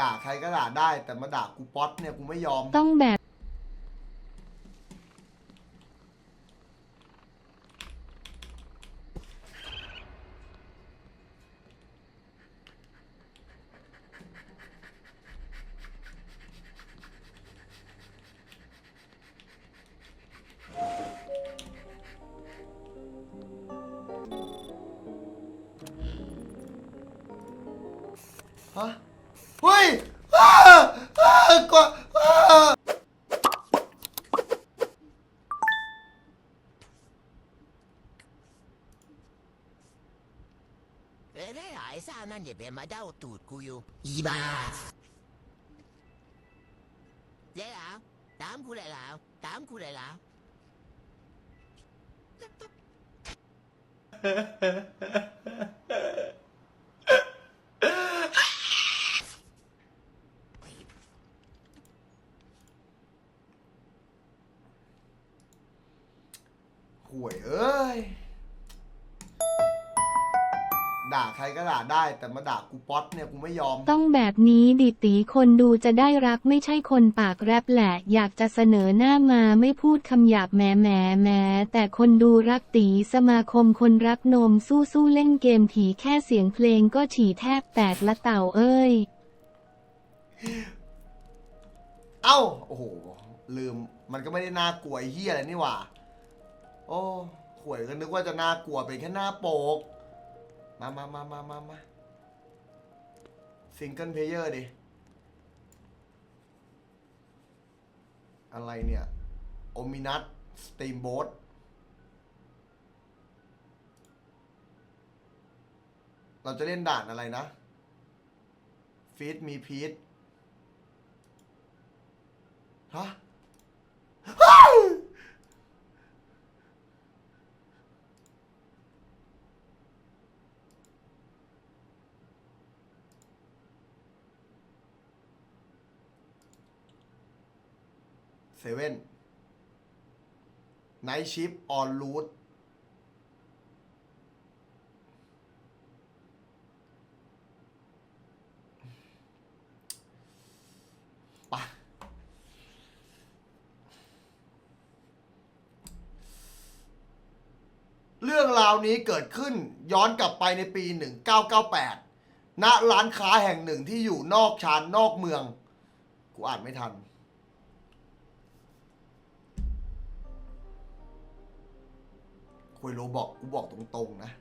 ด่าใครก็ด่าได้แต่มาด่ากูป๊อตเนี่ยกูไม่ยอม ต้องแบบ เฮ้ยอ้าอ้ากว่าอ้าเอ้ยได้หลายซ่านั่นอย่าไปมาเด้าตูดกูอยู่อีบ้าเจ๊แล้วตามกูเลยแล้วตามกูเลยแล้ว ห่วยเอ้ย ด่าใครก็ด่าได้ แต่มาด่ากูป๊อตเนี่ยกูไม่ยอม ต้องแบบนี้ดิตีคนดูจะได้รักไม่ใช่คนปากแรปแหละ อยากจะเสนอหน้ามาไม่พูดคำหยาบแหมแหมแหมแต่คนดูรักตีสมาคมคนรักนมสู้สู้เล่นเกมถีแค่เสียงเพลงก็ฉี่แทบแตกละเต่าเอ้ย เอ้า โอ้โห ลืม มันก็ไม่ได้น่ากลัวไอ้เฮียอะไรนี่หว่า โอ้ห่วยก็นึกว่าจะน่ากลัวเป็นแค่หน้าโปก มามามามามามาซิงเกิลเพลเยอร์ดิ อะไรเนี่ย โอมินัสสตรีมโบ๊ทเราจะเล่นด่านอะไรนะ ฟีดมีพีทฮะ เซเว่นไนชิปออนรูทปะเรื่องราวนี้เกิดขึ้นย้อนกลับไปในปี 1998 ณ ร้านค้าแห่งหนึ่งที่อยู่นอกชานนอกเมือง กูอ่านไม่ทัน คุยโรบอกกูบอกตรงๆนะ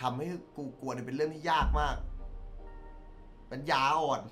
ทำให้กูกลัวเนี่ยเป็นเรื่องที่ยากมาก เป็นยาอ่อน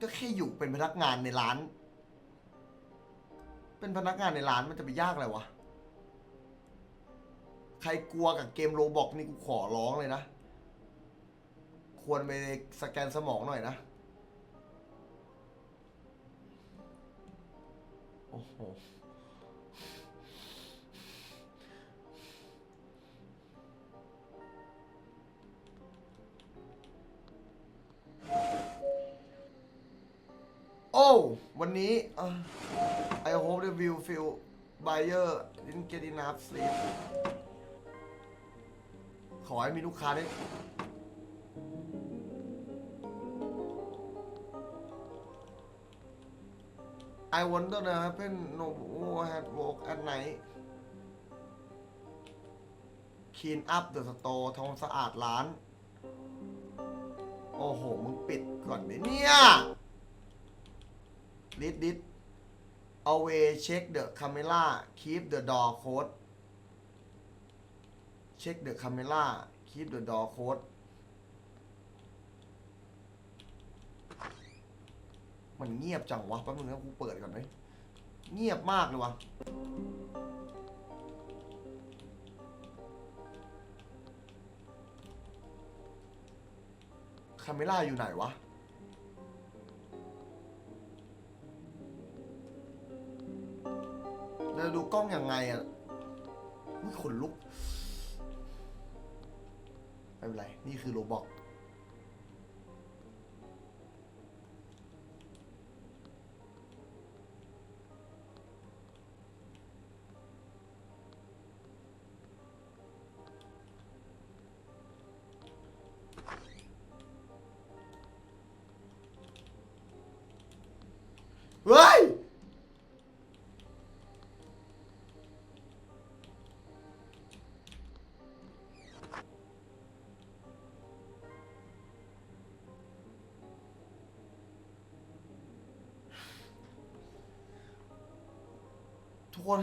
ก็แค่อยู่เป็นพนักงานในร้าน เป็นพนักงานในร้านมันจะไปยากอะไรวะ ใครกลัวกับเกมโรบอกนี่กูขอร้องเลยนะ ควรไปสแกนสมองหน่อยนะ โอ้โห วันนี้ไอโฮปเดวิลฟิลไบเออร์ลินเกดินาฟสลีปขอให้มีลูกค้าได้ไอวันเดอร์นะครับเป็นโนบูแฮดวอล์กแอดไหนคีนอัพเดอะสโตร์ทองสะอาดร้าน โอ้โห มึงปิดก่อนไหมเนี่ย ลิดดิด away check the camera keep the door closed check the camera keep the door closed มันเงียบจังวะแป๊บนึงนะกูเปิดก่อนไหมเงียบมากเลยวะคาเมล่าอยู่ไหนวะ จะดูกล้องยังไงอะขนลุก ไม่เป็นไร นี่คือโรบอกว้า กคน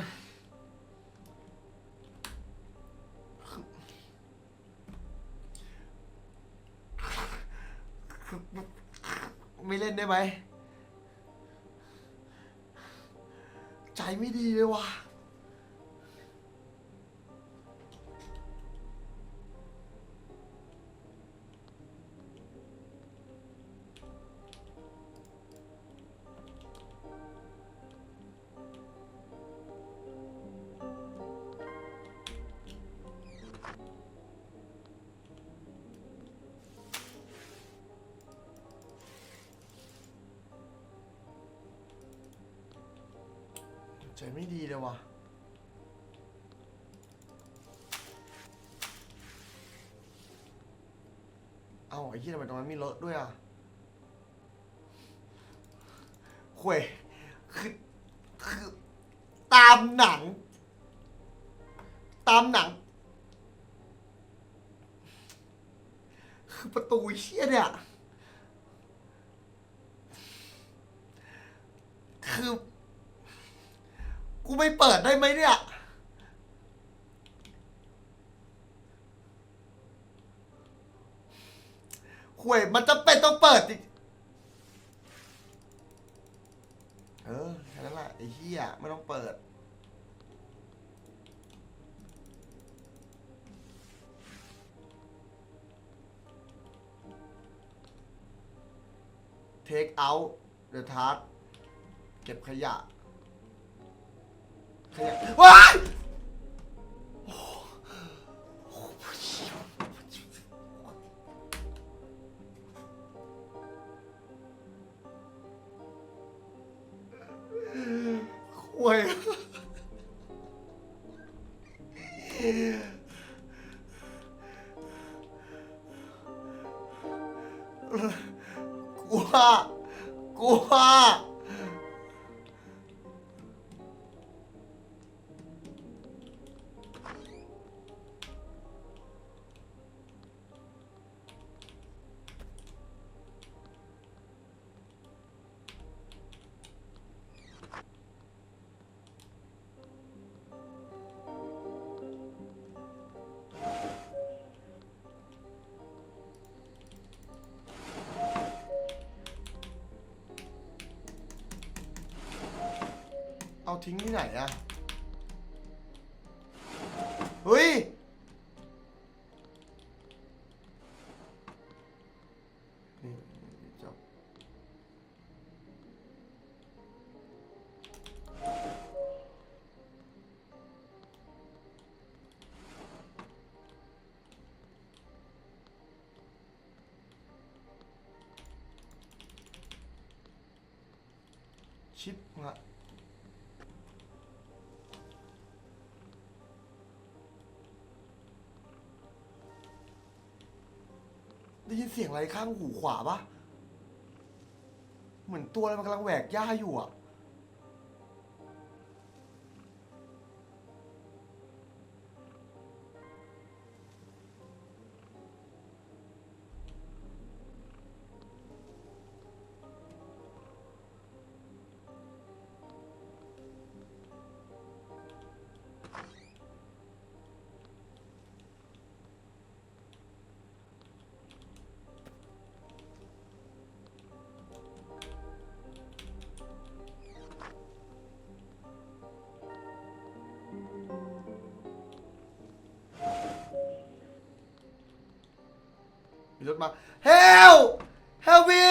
ไม่เล่นได้ไหม ใจไม่ดีเลยว่ะ ใจไม่ดีเลยว่ะ เอาไอ้ที่ทำไมตรงนั้นมีรถด้วยอะห่วยคือ คือ ตามหนัง กูไม่เปิดได้ไหมเนี่ย ห่วยมันจะเป็นต้องเปิดอีก เออแค่นั้นแหละไอ้เหี้ยไม่ต้องเปิด take out the task เก็บขยะ ข ทิ้งที่ไหนอะเฮ้ย นี่จบชิปฮะ ได้ยินเสียงอะไรข้างหูขวาปะเหมือนตัวอะไรมันกำลังแหวกหญ้าอยู่อะ รถมา Help Help me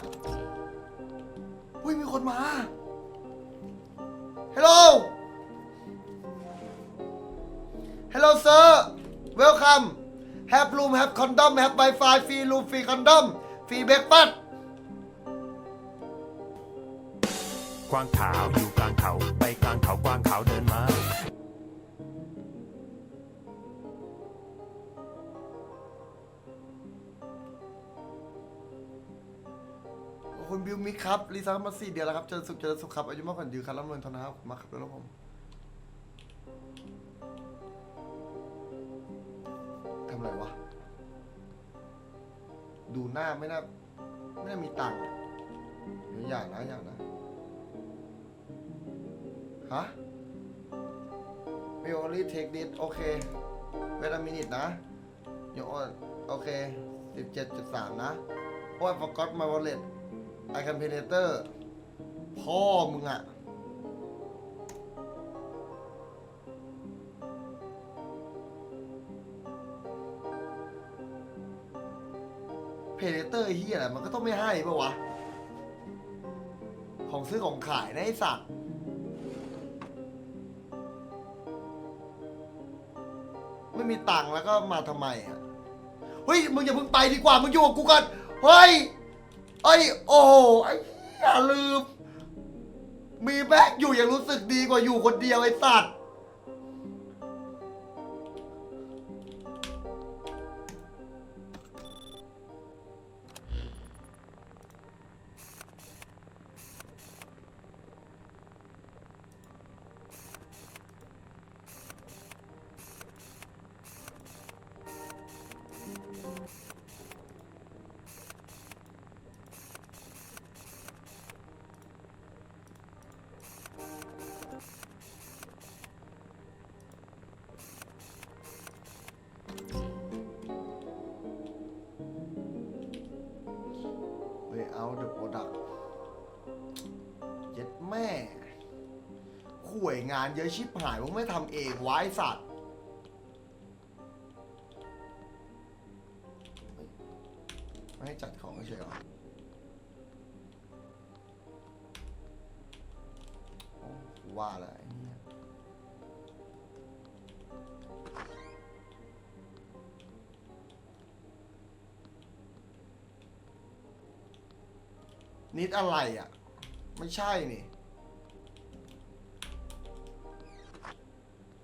เนี่ยอุ้ยมีคนมา Hello Hello sir Welcome Have room have condom have wifi free room free condom free breakfast กวางขาวอยู่กลางเขาไปกลางเขากวางขาวเดินมา คุณบิวมิกครับรีซ่ามาสี่เดือนแล้วครับเจริญสุขเจริญสุขครับอายุมากกว่ายืนครับร่ำรวยทนนะครับขอบคุณมากครับแล้วผมทำอะไรวะ ดูหน้าไม่น่าไม่น่ามีตังค์เดี๋ยวอย่างนะอย่างนะฮะ We only take this โอเค wait a minute นะ you on โอเค 17.3 นะ Oh I forgot my wallet I can pay later พ่อมึงอะเพเลเตอร์เฮียอะไรมันก็ต้องไม่ให้ปะวะ ของซื้อของขายนะไอสัตว์ไม่มีตังค์แล้วก็มาทำไมอะ เฮ้ย มึงอย่าเพิ่งไปดีกว่า มึงอยู่กับกูก่อน เฮ้ย ไอ้ยโอ้โหไอ้อย่าลืม มีแบ็กอยู่ยังรู้สึกดีกว่าอยู่คนเดียวไอ้สัตว์ เย็ดแม่ข่วยงานเยอะชิบหายมึงไม่ทำเองไว้สัตว์ไม่ให้จัดของเฉยเหรอว่าแหละไอ้เนี่ยนิดอะไรอะ ไม่ใช่นี่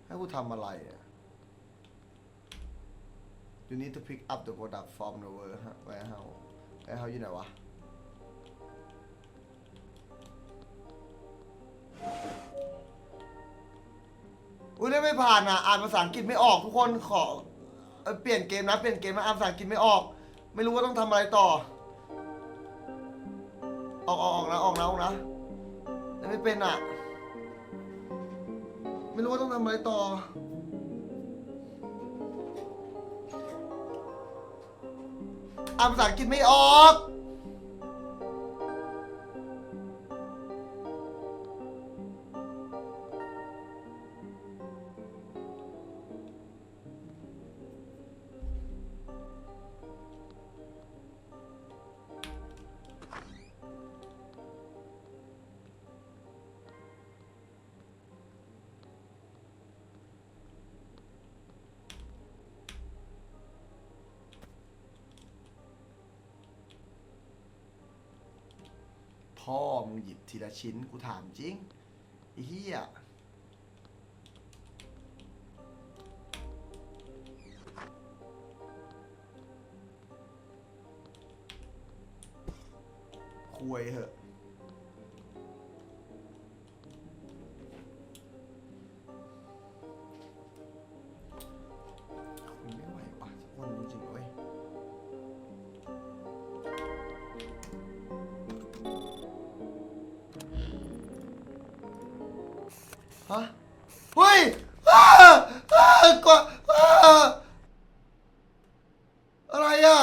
ให้กูทำอะไรอะ You need to pick up the product from the warehouse warehouse อยู่ไหนวะ อุ้ยได้ไม่ผ่านอะ อ่านภาษาอังกฤษไม่ออกทุกคนขอเอ้ยเปลี่ยนเกมนะ เปลี่ยนเกมนะอ่านภาษาอังกฤษไม่ออก ไม่รู้ว่าต้องทำอะไรต่อ ออกออกออกนะออกนะออกนะ ไม่เป็นอะ ไม่รู้ว่าต้องทำอะไรต่อ อ่านภาษาอังกฤษไม่ออก พ่อมึงหยิบทีละชิ้นกูถามจริงไอ้เหี้ยคุยเหอะ ฮะเฮ้ยอ้าอ้ากว่าอ้าอะไรอะ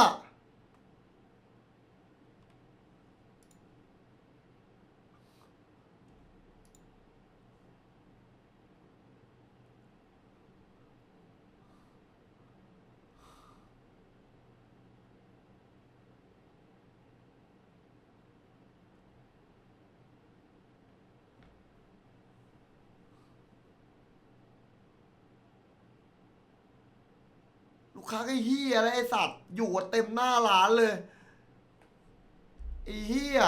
คักไอ้เฮียแล้วไอ้สัตว์อยู่เต็มหน้าร้านเลยไอ้เฮีย